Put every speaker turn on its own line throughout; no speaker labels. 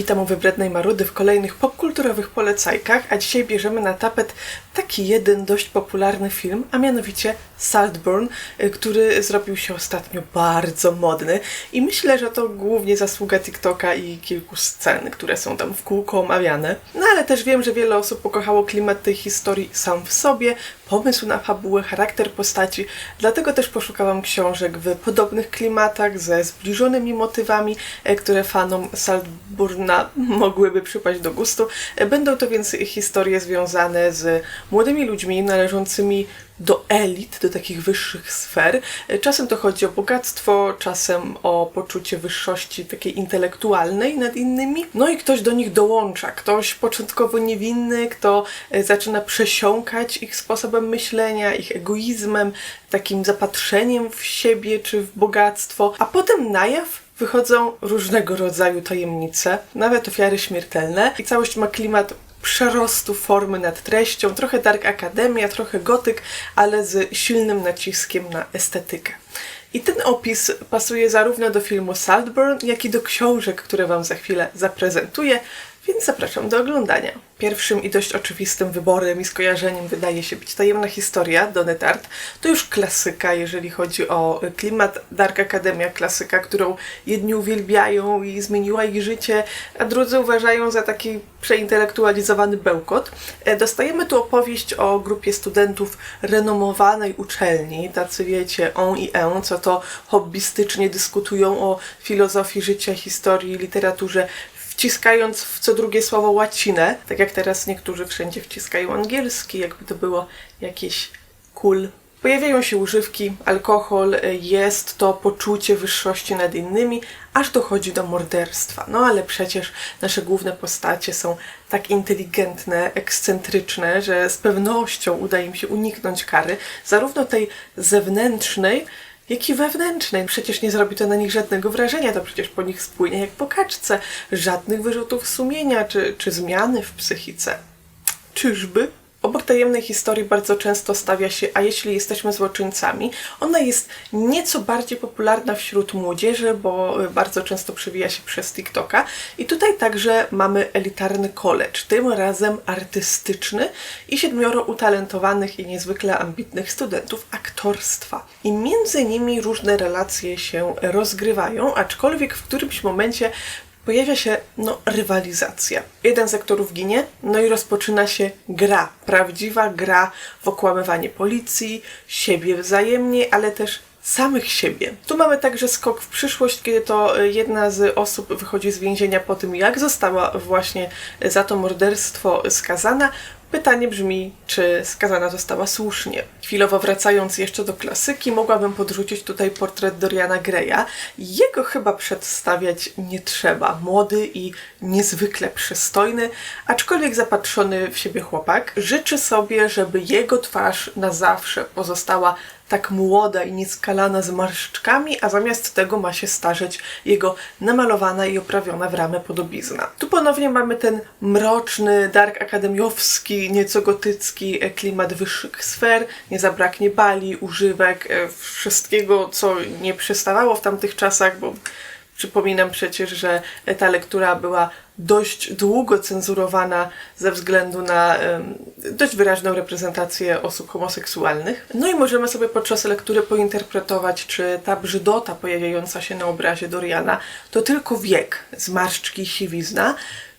Witam u Wybrednej Marudy w kolejnych popkulturowych polecajkach, a dzisiaj bierzemy na tapet taki jeden dość popularny film, a mianowicie Saltburn, y, który zrobił się ostatnio bardzo modny i myślę, że to głównie zasługa TikToka i kilku scen, które są tam w kółko omawiane. No ale też wiem, że wiele osób pokochało klimat tej historii sam w sobie, pomysł na fabułę, charakter postaci, dlatego też poszukałam książek w podobnych klimatach, ze zbliżonymi motywami, e, które fanom Saltburna mogłyby przypaść do gustu. E, Będą to więc historie związane z młodymi ludźmi należącymi do elit, do takich wyższych sfer. Czasem to chodzi o bogactwo, czasem o poczucie wyższości takiej intelektualnej nad innymi. No i ktoś do nich dołącza, ktoś początkowo niewinny, kto e, zaczyna przesiąkać ich sposobem myślenia, ich egoizmem, takim zapatrzeniem w siebie czy w bogactwo, a potem na jaw wychodzą różnego rodzaju tajemnice, nawet ofiary śmiertelne i całość ma klimat przerostu formy nad treścią, trochę Dark Academia, trochę gotyk, ale z silnym naciskiem na estetykę. I ten opis pasuje zarówno do filmu Saltburn, jak i do książek, które Wam za chwilę zaprezentuję, więc zapraszam do oglądania. Pierwszym i dość oczywistym wyborem i skojarzeniem wydaje się być tajemna historia Donny Tart. To już klasyka, jeżeli chodzi o klimat Dark Academia, klasyka, którą jedni uwielbiają i zmieniła ich życie, a drudzy uważają za taki przeintelektualizowany bełkot. E, Dostajemy tu opowieść o grupie studentów renomowanej uczelni, tacy wiecie, on i en, co to hobbystycznie dyskutują o filozofii życia, historii, literaturze, wciskając w co drugie słowo łacinę, tak jak teraz niektórzy wszędzie wciskają angielski, jakby to było jakieś cool. Pojawiają się używki, alkohol, y, jest to poczucie wyższości nad innymi, aż dochodzi do morderstwa. No ale przecież nasze główne postacie są tak inteligentne, ekscentryczne, że z pewnością uda im się uniknąć kary, zarówno tej zewnętrznej, jak i wewnętrznej. Przecież nie zrobi to na nich żadnego wrażenia, to przecież po nich spłynie jak po kaczce. Żadnych wyrzutów sumienia czy, czy zmiany w psychice. Czyżby? Obok tajemnej historii bardzo często stawia się, a jeśli jesteśmy złoczyńcami, ona jest nieco bardziej popularna wśród młodzieży, bo bardzo często przewija się przez TikToka. I tutaj także mamy elitarny college, tym razem artystyczny i siedmioro utalentowanych i niezwykle ambitnych studentów aktorstwa. I między nimi różne relacje się rozgrywają, aczkolwiek w którymś momencie pojawia się no, rywalizacja. Jeden z aktorów ginie, no i rozpoczyna się gra. Prawdziwa gra w okłamywanie policji, siebie wzajemnie, ale też samych siebie. Tu mamy także skok w przyszłość, kiedy to y, jedna z osób wychodzi z więzienia po tym, jak została właśnie za to morderstwo skazana. Pytanie brzmi, czy skazana została słusznie. Chwilowo wracając jeszcze do klasyki, mogłabym podrzucić tutaj portret Doriana Greya. Jego chyba przedstawiać nie trzeba. Młody i niezwykle przystojny, aczkolwiek zapatrzony w siebie chłopak, życzy sobie, żeby jego twarz na zawsze pozostała tak młoda i nieskalana z marszczkami, a zamiast tego ma się starzeć jego namalowana i oprawiona w ramę podobizna. Tu ponownie mamy ten mroczny, dark akademiowski, nieco gotycki e, klimat wyższych sfer. Nie zabraknie bali, używek, e, wszystkiego, co nie przystawało w tamtych czasach, bo Przypominam przecież, że ta lektura była dość długo cenzurowana ze względu na dość wyraźną reprezentację osób homoseksualnych. No i możemy sobie podczas lektury pointerpretować, czy ta brzydota pojawiająca się na obrazie Doriana to tylko wiek, zmarszczki siwizna,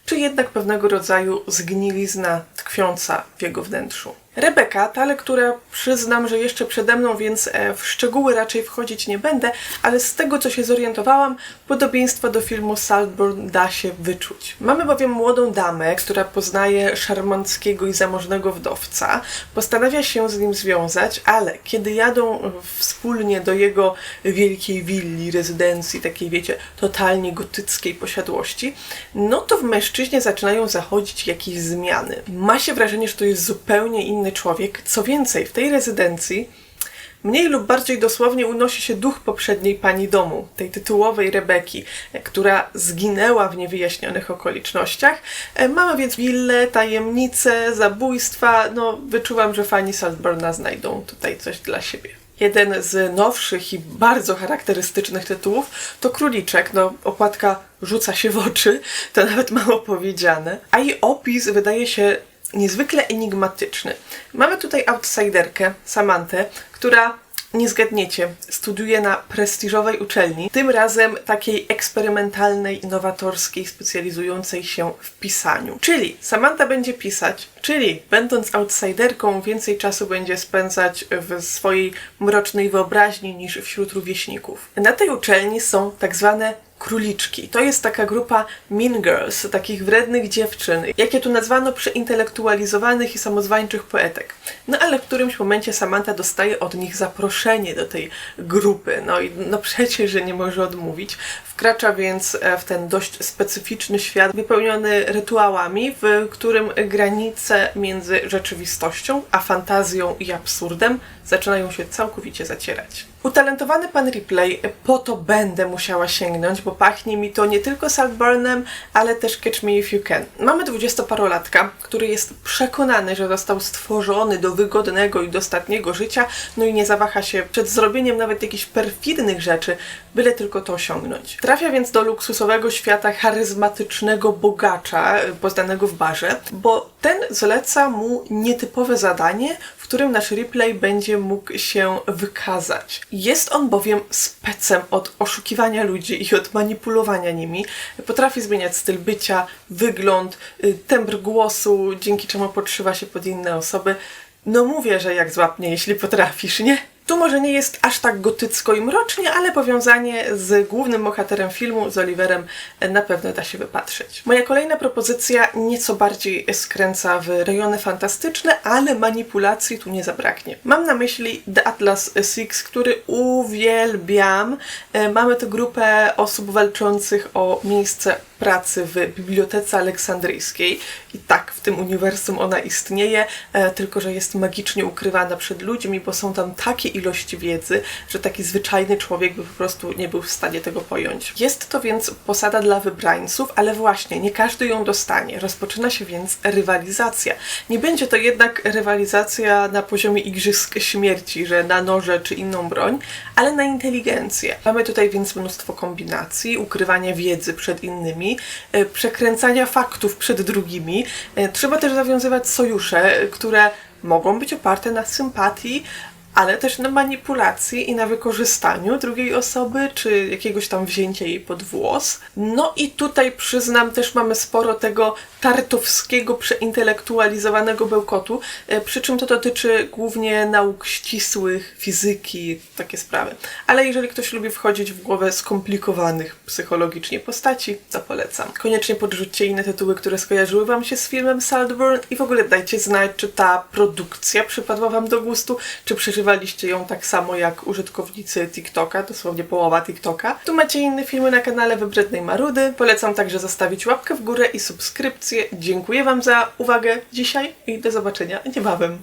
czy jednak pewnego rodzaju zgnilizna tkwiąca w jego wnętrzu. Rebeka, ta lektura przyznam, że jeszcze przede mną, więc e, w szczegóły raczej wchodzić nie będę, ale z tego co się zorientowałam, podobieństwa do filmu Saltburn da się wyczuć. Mamy bowiem młodą damę, która poznaje szarmanckiego i zamożnego wdowca, postanawia się z nim związać, ale kiedy jadą wspólnie do jego wielkiej willi, rezydencji, takiej wiecie, totalnie gotyckiej posiadłości, no to w mężczyźnie zaczynają zachodzić jakieś zmiany. Ma się wrażenie, że to jest zupełnie inny człowiek. Co więcej, w tej rezydencji mniej lub bardziej dosłownie unosi się duch poprzedniej pani domu, tej tytułowej Rebeki, e, która zginęła w niewyjaśnionych okolicznościach. E, Mamy więc willę, tajemnice, zabójstwa. No, wyczuwam, że fani Saltburna znajdą tutaj coś dla siebie. Jeden z nowszych i bardzo charakterystycznych tytułów to Króliczek. No, okładka rzuca się w oczy, to nawet mało powiedziane. A i opis wydaje się niezwykle enigmatyczny. Mamy tutaj outsiderkę, Samantę, która nie zgadniecie, studiuje na prestiżowej uczelni, tym razem takiej eksperymentalnej, innowatorskiej, specjalizującej się w pisaniu. Czyli Samantha będzie pisać, czyli będąc outsiderką więcej czasu będzie spędzać w swojej mrocznej wyobraźni niż wśród rówieśników. Na tej uczelni są tak zwane króliczki. To jest taka grupa mean girls, takich wrednych dziewczyn, jakie tu nazwano przeintelektualizowanych i samozwańczych poetek. No ale w którymś momencie Samantha dostaje od nich zaproszenie do tej grupy. No i no przecież, że nie może odmówić. Wkracza więc e, w ten dość specyficzny świat, wypełniony rytuałami, w którym granice między rzeczywistością, a fantazją i absurdem zaczynają się całkowicie zacierać. Utalentowany pan Ripley, po to będę musiała sięgnąć, bo pachnie mi to nie tylko Saltburnem, ale też Catch Me If You Can. Mamy dwudziestoparolatka, który jest przekonany, że został stworzony do wygodnego i dostatniego życia, no i nie zawaha się przed zrobieniem nawet jakichś perfidnych rzeczy, byle tylko to osiągnąć. Trafia więc do luksusowego świata charyzmatycznego bogacza, poznanego w barze, bo ten zleca mu nietypowe zadanie, którym nasz Ripley będzie mógł się wykazać. Jest on bowiem specem od oszukiwania ludzi i od manipulowania nimi. Potrafi zmieniać styl bycia, wygląd, y, tembr głosu, dzięki czemu podszywa się pod inne osoby. No mówię, że jak złapnie, jeśli potrafisz, nie? Tu może nie jest aż tak gotycko i mrocznie, ale powiązanie z głównym bohaterem filmu, z Oliverem, na pewno da się wypatrzeć. Moja kolejna propozycja nieco bardziej skręca w rejony fantastyczne, ale manipulacji tu nie zabraknie. Mam na myśli The Atlas Six, który uwielbiam. E, Mamy tu grupę osób walczących o miejsce pracy w Bibliotece Aleksandryjskiej. I tak, w tym uniwersum ona istnieje, e, tylko że jest magicznie ukrywana przed ludźmi, bo są tam takie ilości wiedzy, że taki zwyczajny człowiek by po prostu nie był w stanie tego pojąć. Jest to więc posada dla wybrańców, ale właśnie nie każdy ją dostanie. Rozpoczyna się więc rywalizacja. Nie będzie to jednak rywalizacja na poziomie igrzysk śmierci, że na noże czy inną broń, ale na inteligencję. Mamy tutaj więc mnóstwo kombinacji, ukrywania wiedzy przed innymi, e, przekręcania faktów przed drugimi. E, Trzeba też zawiązywać sojusze, które mogą być oparte na sympatii, ale też na manipulacji i na wykorzystaniu drugiej osoby, czy jakiegoś tam wzięcia jej pod włos. No i tutaj przyznam, też mamy sporo tego tartowskiego, przeintelektualizowanego bełkotu, e, przy czym to dotyczy głównie nauk ścisłych, fizyki, takie sprawy. Ale jeżeli ktoś lubi wchodzić w głowę skomplikowanych psychologicznie postaci, to polecam. Koniecznie podrzućcie inne tytuły, które skojarzyły Wam się z filmem Saltburn i w ogóle dajcie znać, czy ta produkcja przypadła Wam do gustu, czy przeżywaliście ją tak samo jak użytkownicy TikToka, dosłownie połowa TikToka. Tu macie inne filmy na kanale Wybrednej Marudy. Polecam także zostawić łapkę w górę i subskrypcję. Dziękuję Wam za uwagę dzisiaj i do zobaczenia niebawem.